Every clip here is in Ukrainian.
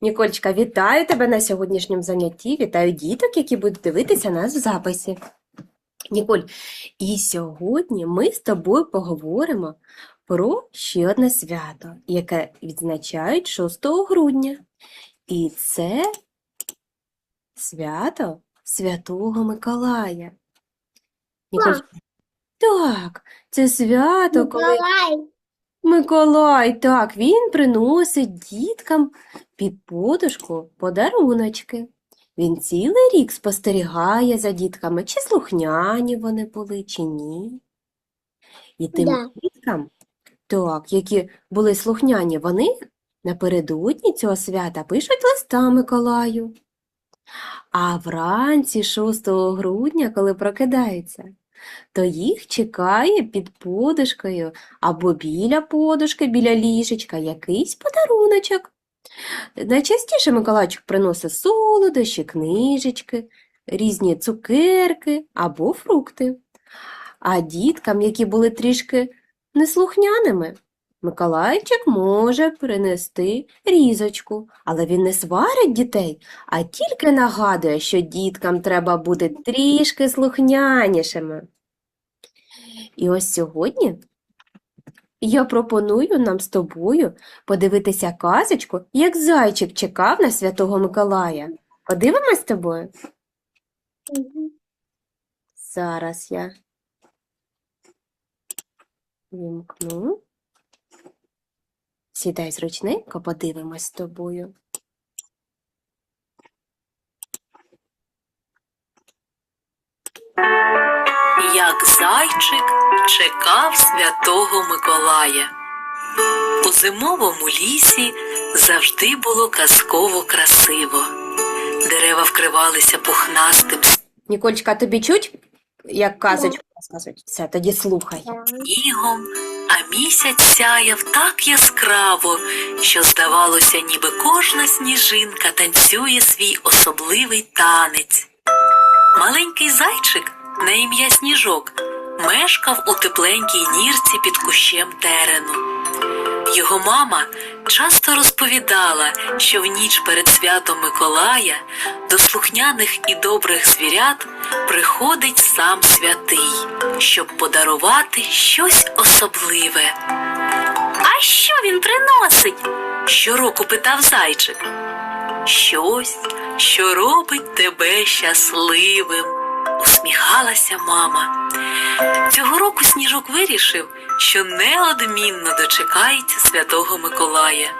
Нікольчка, вітаю тебе на сьогоднішньому занятті. Вітаю діток, які будуть дивитися нас в записі. Ніколь, і сьогодні ми з тобою поговоримо про ще одне свято, яке відзначають 6 грудня. І це свято Святого Миколая. Ніколь, так, це свято, коли Миколай. Миколай, так, він приносить діткам під подушку подаруночки. Він цілий рік спостерігає за дітками, чи слухняні вони були, чи ні. І тим Да. діткам, так, які були слухняні, вони напередодні цього свята пишуть листа Миколаю. А вранці 6 грудня, коли прокидаються, то їх чекає під подушкою або біля подушки, біля ліжечка якийсь подаруночок. Найчастіше Миколайчик приносить солодощі, книжечки, різні цукерки або фрукти. А діткам, які були трішки неслухняними, Миколайчик може принести різочку, але він не сварить дітей, а тільки нагадує, що діткам треба бути трішки слухнянішими. І ось сьогодні я пропоную нам з тобою подивитися казочку, як зайчик чекав на Святого Миколая. Подивимось з тобою? Зараз я вімкну. Сідай зручненько, подивимось з тобою. Як зайчик чекав святого Миколая. У зимовому лісі завжди було казково красиво. Дерева вкривалися пухнастим Нікольчка, тобі чуть, як казочку розказують? Все, тоді слухай. снігом, місяць сяяв так яскраво, що здавалося, ніби кожна сніжинка танцює свій особливий танець. Маленький зайчик на ім'я Сніжок мешкав у тепленькій нірці під кущем терену. Його мама часто розповідала, що в ніч перед святом Миколая до слухняних і добрих звірят приходить сам святий, щоб подарувати щось особливе. А що він приносить? щороку питав зайчик. Щось, що робить тебе щасливим, усміхалася мама. Цього року сніжок вирішив, що неодмінно дочекається святого Миколая.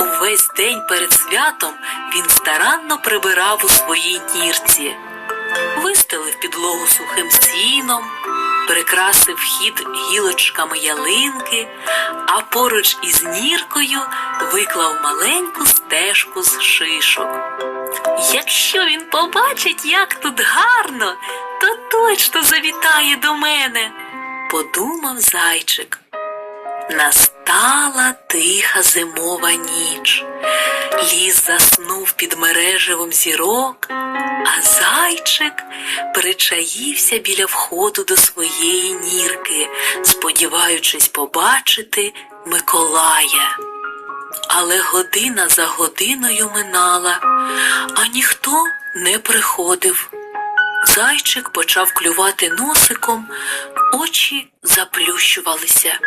Увесь день перед святом він старанно прибирав у своїй нірці, вистелив підлогу сухим сіном, прикрасив вхід гілочками ялинки, а поруч із ніркою виклав маленьку стежку з шишок. Якщо він побачить, як тут гарно, то точно завітає до мене, подумав зайчик. Настала тиха зимова ніч. Ліс заснув під мереживом зірок, а зайчик причаївся біля входу до своєї нірки, сподіваючись побачити Миколая. Але година за годиною минала, а ніхто не приходив. Зайчик почав клювати носиком, очі заплющувалися.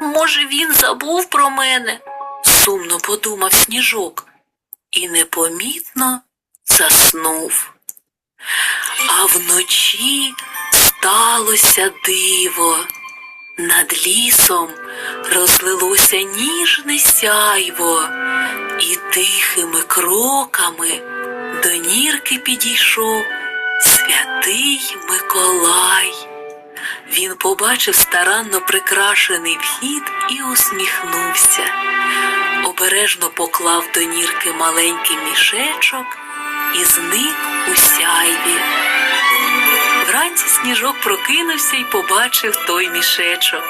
Може, він забув про мене? сумно подумав сніжок і непомітно заснув. А вночі сталося диво. Над лісом розлилося ніжне сяйво, і тихими кроками до нірки підійшов святий Миколай. Він побачив старанно прикрашений вхід і усміхнувся. Обережно поклав до нірки маленький мішечок і зник у сяйві. Вранці сніжок прокинувся і побачив той мішечок.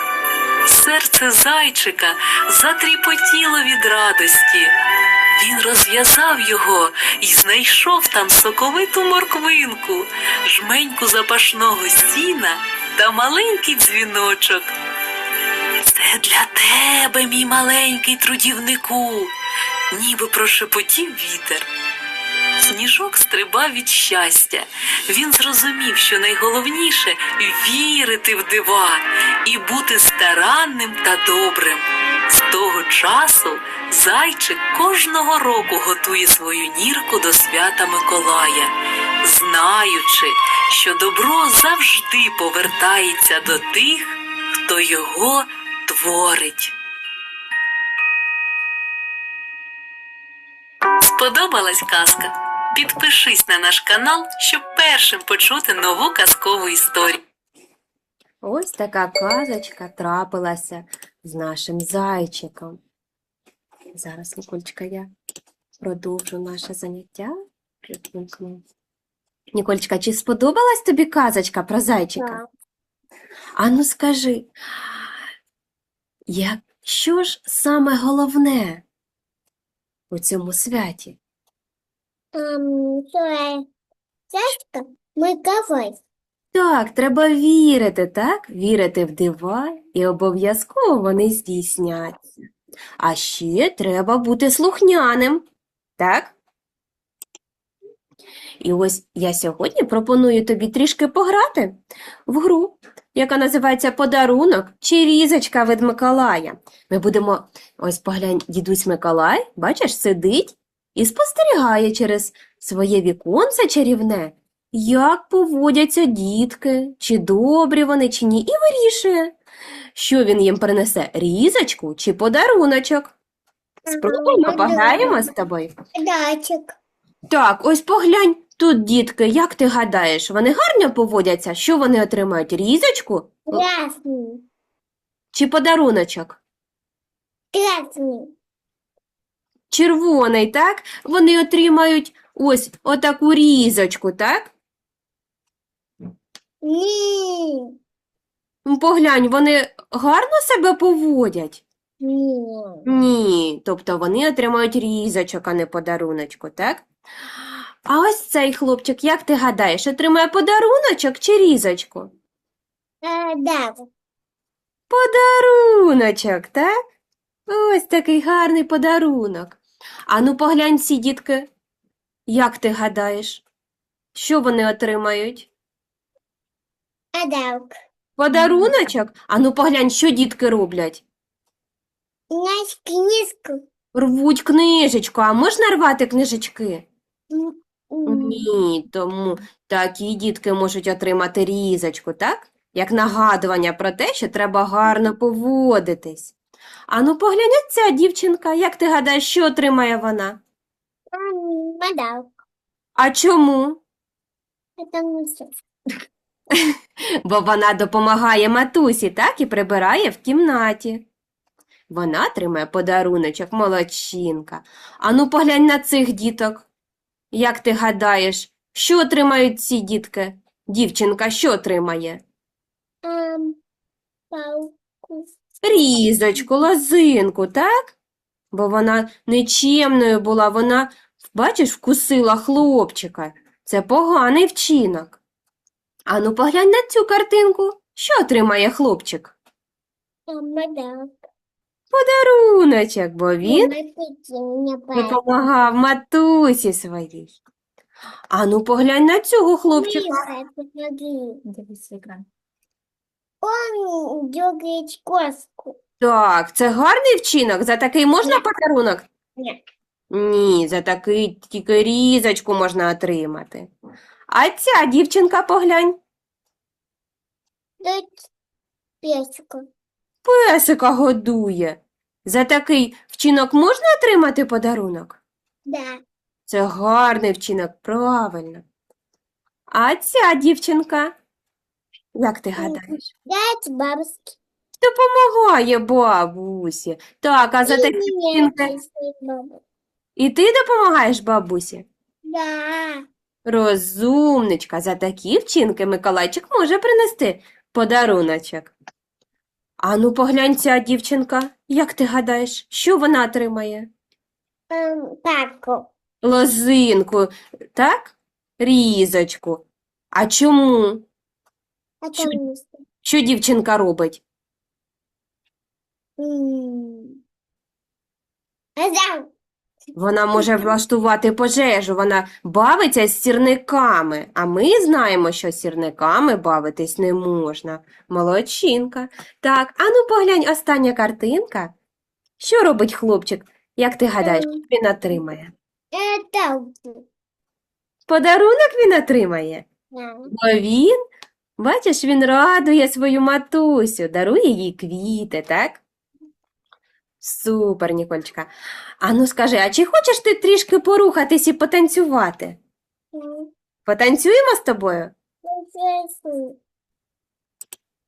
Серце зайчика затріпотіло від радості. Він розв'язав його і знайшов там соковиту морквинку, жменьку запашного сіна та маленький дзвіночок. Це для тебе, мій маленький трудівнику. ніби прошепотів вітер. Сніжок стрибав від щастя. Він зрозумів, що найголовніше вірити в дива і бути старанним та добрим. З того часу зайчик кожного року готує свою нірку до свята Миколая, знаючи, що добро завжди повертається до тих, хто його творить. Сподобалась казка? Підпишись на наш канал, щоб першим почути нову казкову історію. Ось така казочка трапилася з нашим зайчиком. Зараз, Нікольчка, я продовжу наше заняття. Вимкну. Чи сподобалась тобі казочка про зайчика? Так. А ну скажи, як, що ж саме головне у цьому святі? Ем, це Сашка Миколай. Так, треба вірити, так? Вірити в дива, і обов'язково вони здійсняться. А ще треба бути слухняним, так? І ось я сьогодні пропоную тобі трішки пограти в гру, яка називається Подарунок чи різочка від Миколая. Ми будемо, ось поглянь, дідусь Миколай, бачиш, сидить і спостерігає через своє віконце чарівне, як поводяться дітки, чи добрі вони, чи ні, і вирішує, що він їм принесе різочку чи подаруночок. Спробуємо, пограємо з тобою. Дачик. Так, ось поглянь, тут дітки, як ти гадаєш, вони гарно поводяться? Що вони отримають? Різочку Красний. чи подаруночок? Красний. Червоний, так? Вони отримають ось отаку різочку, так? Ні. Поглянь, вони гарно себе поводять? Ні. Ні, тобто вони отримають різочок, а не подаруночку, так? А ось цей хлопчик, як ти гадаєш, отримає подаруночок чи різочку? Е, да. Подаруночок, так? Ось такий гарний подарунок. А ну поглянь ці дітки. Як ти гадаєш, що вони отримають? Адалк. Подаруночок? А ну поглянь, що дітки роблять? Наш книжку. Рвуть книжечку, а можна рвати книжечки? Ні, тому такі дітки можуть отримати різочку, так? Як нагадування про те, що треба гарно поводитись. А ну поглянь, ця дівчинка, як ти гадаєш, що отримає вона? м, А чому? Потому що. Бо вона допомагає матусі, так, і прибирає в кімнаті. Вона тримає подаруночок, молодчинка. А ну поглянь на цих діток. Як ти гадаєш, що отримають ці дітки? Дівчинка що отримає? Ем, палку. Різочку, лозинку, так? Бо вона нечемною була, вона, бачиш, вкусила хлопчика. Це поганий вчинок. Ану, поглянь на цю картинку. Що отримає хлопчик? Подаруночок, бо він допомагав матусі своїй. Ану, поглянь на цього хлопчика. Он коску. Так, це гарний вчинок. За такий можна подарунок? Ні. Ні, за такий тільки різочку можна отримати. А ця дівчинка, поглянь, песика. песика годує. За такий вчинок можна отримати подарунок? Да. Це гарний вчинок, правильно. А ця дівчинка, як ти гадаєш, Дать бабушке. допомагає бабусі. Так, а за такі вчинки і ти допомагаєш бабусі? Да. Розумничка, за такі вчинки Миколайчик може принести подаруночок. Ану, поглянь ця дівчинка, як ти гадаєш, що вона отримає? Эм, палку. Лозинку, так? Різочку. А чому? Потому что. Що дівчинка робить? м. Вона може влаштувати пожежу, вона бавиться з сірниками, а ми знаємо, що з сірниками бавитись не можна. Молодчинка. Так, ану поглянь, остання картинка. Що робить хлопчик? Як ти гадаєш, що він отримає? Подарунок він отримає? Бо він, бачиш, він радує свою матусю, дарує їй квіти, так? Супер, Нікольчка. А ну скажи, а чи хочеш ти трішки порухатись і потанцювати? Потанцюємо з тобою?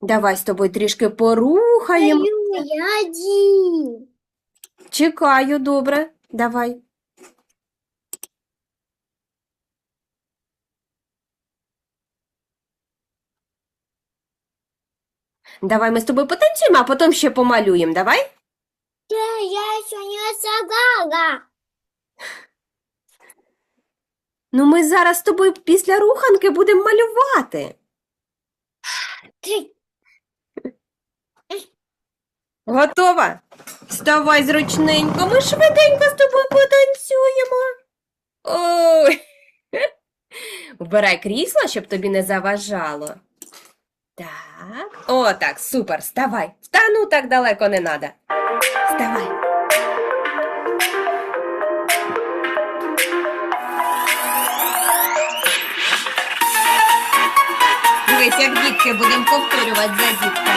Давай з тобою трішки порухаємо. Я один. Чекаю, добре. Давай. Давай ми з тобою потанцюємо, а потім ще помалюємо. Давай? Да, я еще не сагала. Ну, ми зараз з тобою після руханки будемо малювати. Ты Готова? Вставай зручненько, ми швиденько з тобою потанцюємо. Ой. Вбирай крісло, щоб тобі не заважало. Так. О, так, супер, вставай. Та ну так далеко не надо. Вставай. Дивись, як дітки будемо повторювати за дітками.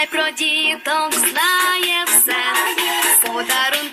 Миколай про діток знає все, подарунки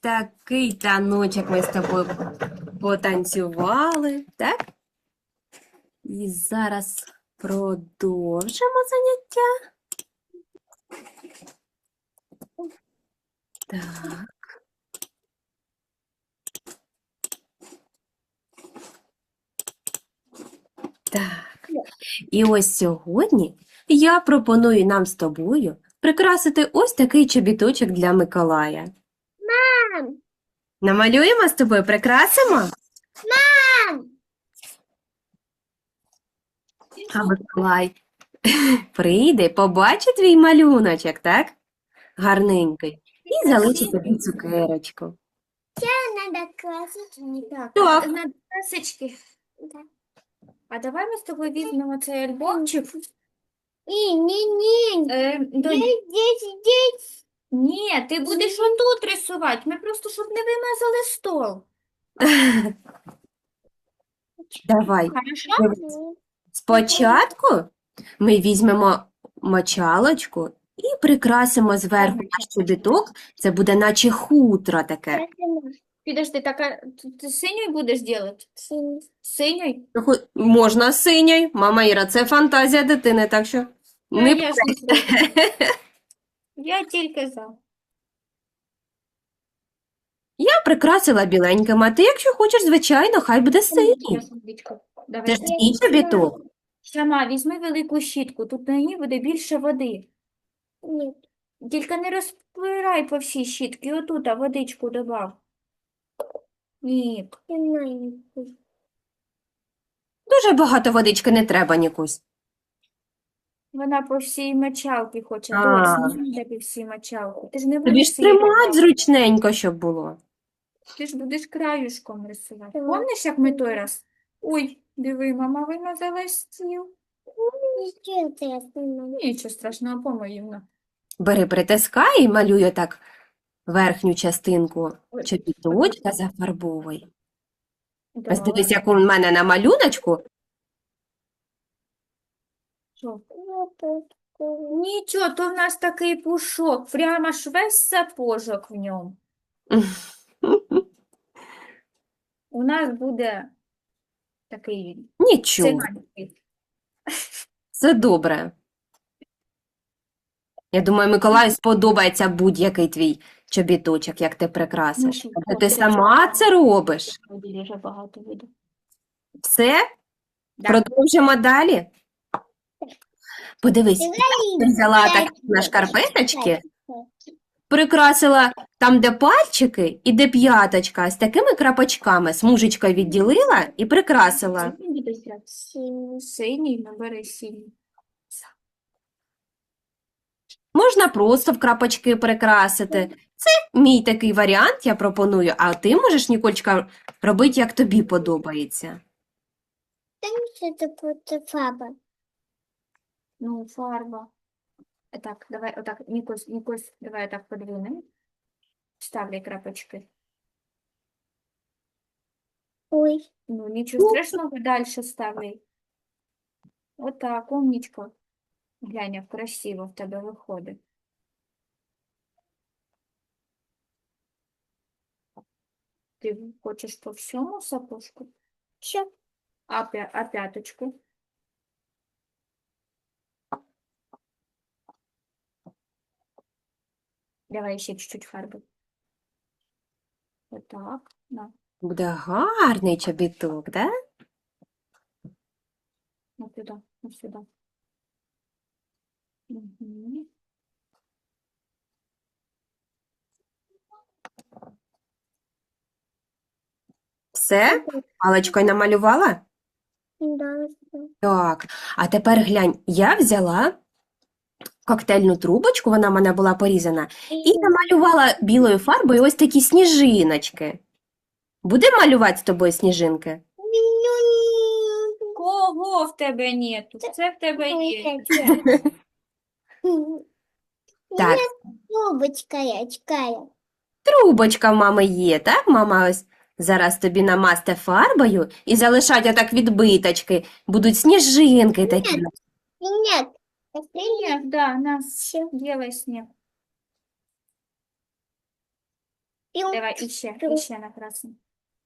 такий таночок ми з тобою потанцювали, так? І зараз продовжимо заняття. Так. Так. І ось сьогодні я пропоную нам з тобою прикрасити ось такий чобіточок для Миколая. Мам, Намалюємо з тобою, прикрасимо? мам, А Миколай прийде, побачить твій малюночок, так? Гарненький. І залишить тобі цукерочку. Не так. Так. На красочки. Да. А давай ми з тобою візьмемо цей альбомчик. И, не, не, Е, до... здесь, здесь, здесь. Ні, ти будеш отут рисувати. Ми просто, щоб не вимазали стол. Давай. Хорошо? Спочатку ми візьмемо мочалочку і прикрасимо зверху наш чобіток. Це буде наче хутро таке. Підожди, так, а ти- ти синьою будеш робити? Синьою? Можна синьою. Мама Іра, це фантазія дитини, так що Та не я ж не проти. Я тільки за. Я прикрасила біленьким, а ти, якщо хочеш, звичайно, хай буде синій. Це ж твій чобіток. Сама, візьми велику щітку, тут на ній буде більше води. Нет. Тільки не розпирай по всій щітки, отут, а водичку добав. Ні, Дуже багато водички не треба, Нікусь. Вона по всій мочалці хоче. А. Дось, не треба всі мочалки. Ти ж не Тобі будеш ж тримати рисувати. зручненько, щоб було. Ти ж будеш краюшком рисувати. Так. Помниш, як ми той раз? Ой, диви, мама вимазала стіл. Нічого страшного, помоївно. Бери, притискай і малюй так верхню частинку Ой. чобіточка зафарбовуй. Ось дивись, як у мене на малюночку. Що? Нічого, то в нас такий пушок, прямо ж весь сапожок в ньому. У нас буде такий Нічого, це добре. Я думаю, Миколаю сподобається будь-який твій чобіточок, як ти прикрасиш. Ну, Адже ти сама це робиш. Вже багато буде. Все? Да. Продовжимо далі? Подивись, ти взяла так на шкарпеточки, прикрасила там, де пальчики і де п'яточка, з такими крапочками, смужечкою відділила і прикрасила. Синій набери синій. Можна просто в крапочки прикрасити. Це мій такий варіант, я пропоную, а ти можеш, Нікольчка, робити, як тобі подобається. Там что-то просто фаба. Ну, фарба. Так, давай, отак, Нікось, Нікось, давай отак подвинемо. Ставляй крапочки. Ой. Ну, нічого страшного, далі ставляй. Отак, умнічка. Глянь, як красиво в тебе виходить. Ти хочеш по всьому сапожку? Все. А, пя- а п'яточку? Давай ще чуть-чуть фарби. Отак, на, Буде гарний чобіток, да? на сюди, на сюди. Угу. Все? Паличкою намалювала? Да. Так, а тепер глянь, я взяла коктейльну трубочку, вона в мене була порізана, і намалювала білою фарбою ось такі сніжиночки. Будемо малювати з тобою сніжинки? Кого в тебе нету? Це в тебе є. Так, Трубочка очкая. трубочка в мами є, так? Мама ось зараз тобі намасте фарбою і залишать отак відбиточки. Будуть сніжинки такі. Нет. Снег, да, на, Всё. делай снег. Пим, Давай іще, Пім. іще на красний.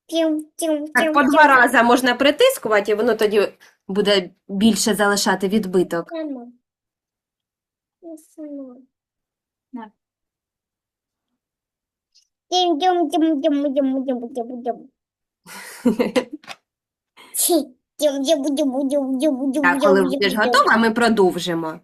пим, пим, Так, по два рази можна притискувати, і воно тоді буде більше залишати відбиток. Сама. Я сама. На. Дим, дим, дим, дим, дим, дим, дим, дим. Хі. Так, коли будеш готова, ми продовжимо.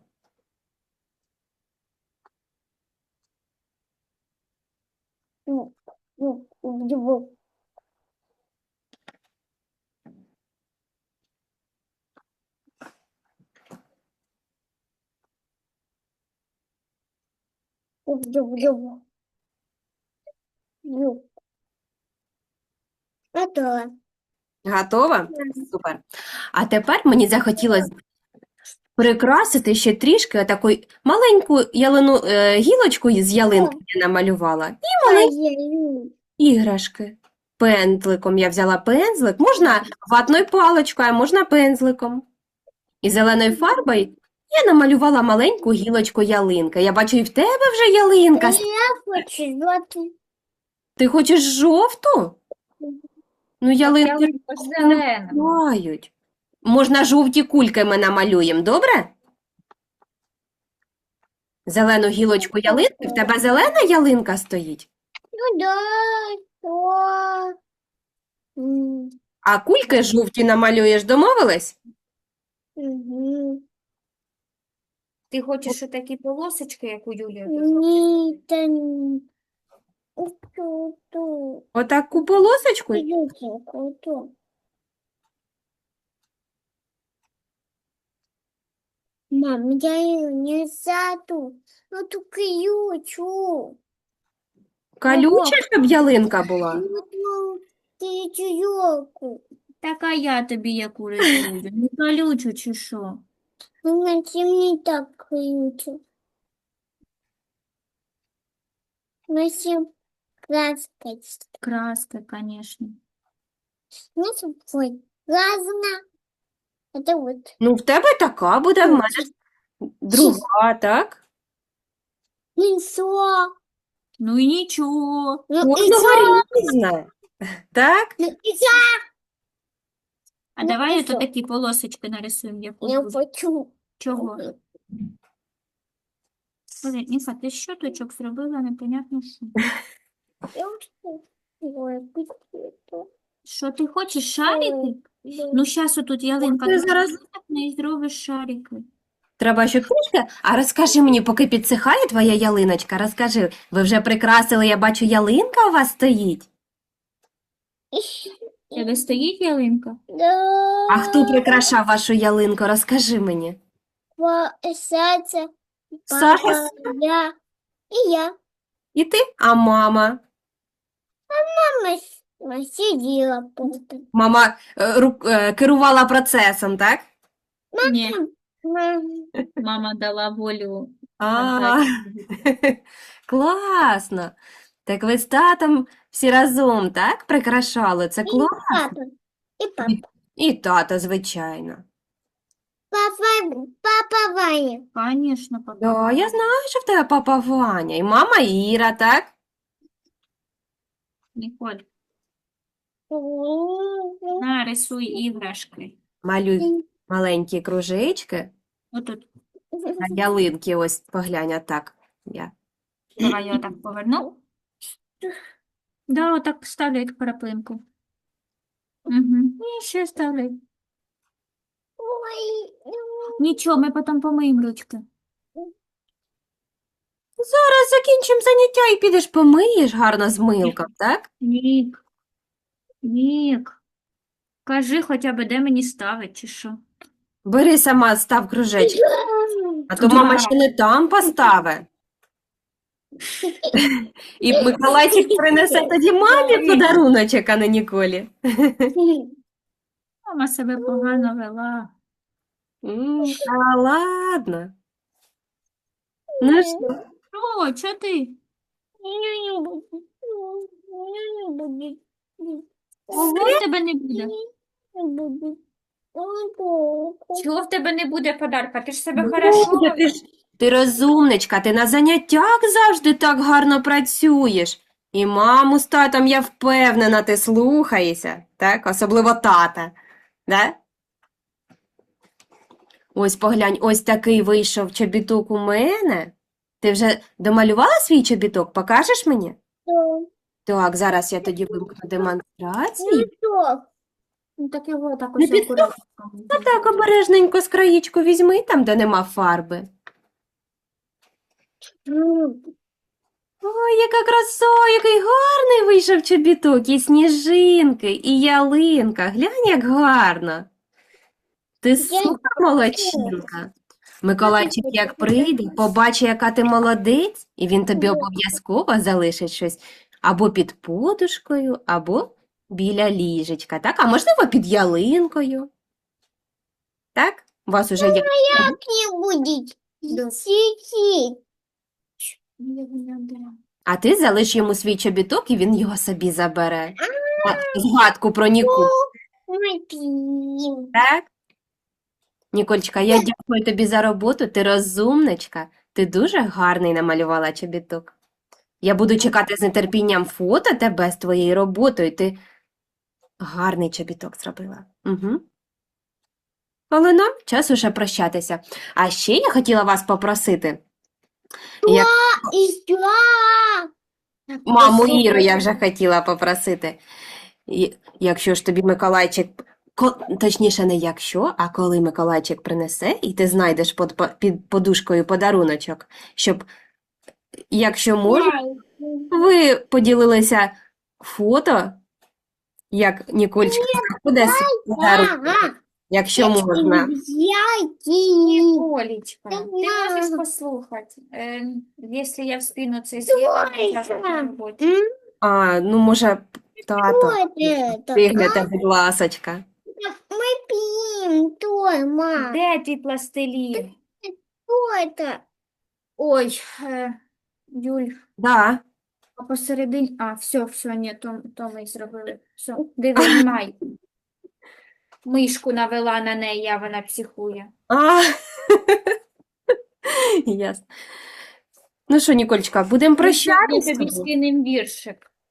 Готово. Готова? Супер. А тепер мені захотілося прикрасити ще трішки отаку маленьку ялину, е, гілочку з ялинки я намалювала. І маленькі іграшки. Пензликом я взяла пензлик. Можна ватною паличкою, а можна пензликом. І зеленою фарбою я намалювала маленьку гілочку ялинки. Я бачу, і в тебе вже ялинка. Я хочу злотий. Ти хочеш жовту? Ну, ялинки ж. Мають. Можна жовті кульки ми намалюємо, добре? Зелену гілочку ялинки. В тебе зелена ялинка стоїть, Ну да, то. М, а кульки жовті намалюєш, домовились? мгм. Ти хочеш такі полосочки, як у Юлії? Ні, та ні. Ту, ту. Отаку полосочку? Ютинку, ту. Мам, я ее не саду. Ну ту ключу. Калюча, щоб ялинка була? Ну ту ключу. Так, а я тобі яку рисую? Не колючу чи що? Ну на не так ключу. На краской. Краска, звісно. Ну. Разно. Это вот. Ну, в тебе така буде, в мене друга, так? Лицо. Ну і нічого. Ну, Кожного лицо. різне. Так? Ну, лицо. А Ну, давай і ото що? такі полосочки нарисуємо, як у Я Юлі. хочу. Чого? Блин, Ніка, ти що точок зробила, непонятно що. Я хочу. Ой, какие-то. Що ти хочеш, шарики? Ну, зараз отут ялинка ти тут зараз- і зробиш шарики. Треба ще трішки. А розкажи мені, поки підсихає твоя ялиночка, розкажи, ви вже прикрасили, я бачу, ялинка у вас стоїть? У Тебе стоїть ялинка? Да. А хто прикрашав вашу ялинку? Розкажи мені. Саша, Саша, папа, я и я. І ти? А мама? Мама с- мама сидела просто. Мама е, ру- е, керувала процесом, так? Ні, Мам, мама дала волю. А, фантазії. класно. Так ви з татом всі разом, так, прикрашали? Це класно. Папа. И папа. І тата, звичайно. Папа, папа Ваня. Конечно, папа. Да, я знаю, що в тебе папа Ваня, і мама Іра, так? Ніколь, на, рисуй іграшки. Малюй маленькі кружечки. Отут. На ялинки ось поглянь, а так. Я. Давай я отак поверну. Да, отак ставлю як краплинку. Угу. І ще ставлю. Ой, Нічого, ми потім помиємо ручки. Зараз закінчимо заняття і підеш помиєш гарно з милком, так? Нік. Нік. Кажи хоча б, де мені ставить, чи що? Бери сама, став кружечки. А то мама ще не там поставить. І Миколайчик принесе тоді мамі подаруночок, а не Ніколі. Мама себе погано вела. М, Та ладно. Ну що? О, чого ти? Ого, в тебе не буде. Чого в тебе не буде подарка? Ти ж себе хорошо. ти ж ти розумничка, ти на заняттях завжди так гарно працюєш. І маму з татом, я впевнена, ти слухаєшся, так? Особливо тата. Да? Ось поглянь, ось такий вийшов чобіток у мене. Ти вже домалювала свій чобіток? Покажеш мені? Да. Так, зараз я тоді вимкну демонстрацію. Что? Ну, так його так ось акуратненько. Ну так, обережненько з краєчку візьми, там, де нема фарби. Ой, яка краса, який гарний вийшов чобіток, і сніжинки, і ялинка. Глянь, як гарно. Ти супер молодчинка. Миколайчик, як прийде, побачить, яка ти молодець, і він тобі обов'язково залишить щось або під подушкою, або біля ліжечка, так? А можливо, під ялинкою. Так? У вас уже є. Как не будет? А ти залиш йому свій чобіток, і він його собі забере. Згадку про Ніку. Так? Нікольчка, я дякую тобі за роботу. Ти розумничка. Ти дуже гарний намалювала чобіток. Я буду чекати з нетерпінням фото тебе з твоєю роботою. Ти гарний чобіток зробила. Угу. Але нам час уже прощатися. А ще я хотіла вас попросити. Як маму Іру я вже хотіла попросити. Якщо ж тобі Миколайчик, ко- точніше, не якщо, а коли Миколайчик принесе, і ти знайдеш під, під подушкою подаруночок, щоб, якщо можна, ви поділилися фото, як Нікольчика буде якщо можна. Олечка, ти можеш послухати. Е, якщо я на роботі. М, А, ну, може, тато, Что будь ласочка. Мы пьем. Что, ма? Де твій пластилін? Что это? Ой, е, Юль, Да. а посередині. А, все, все, ні, то, то ми зробили. Все, диви, знімай. Мишку навела на неї, а вона психує. А, ясно. Ну що, Нікольчика, будемо Ми прощатися? тобі скинем віршик.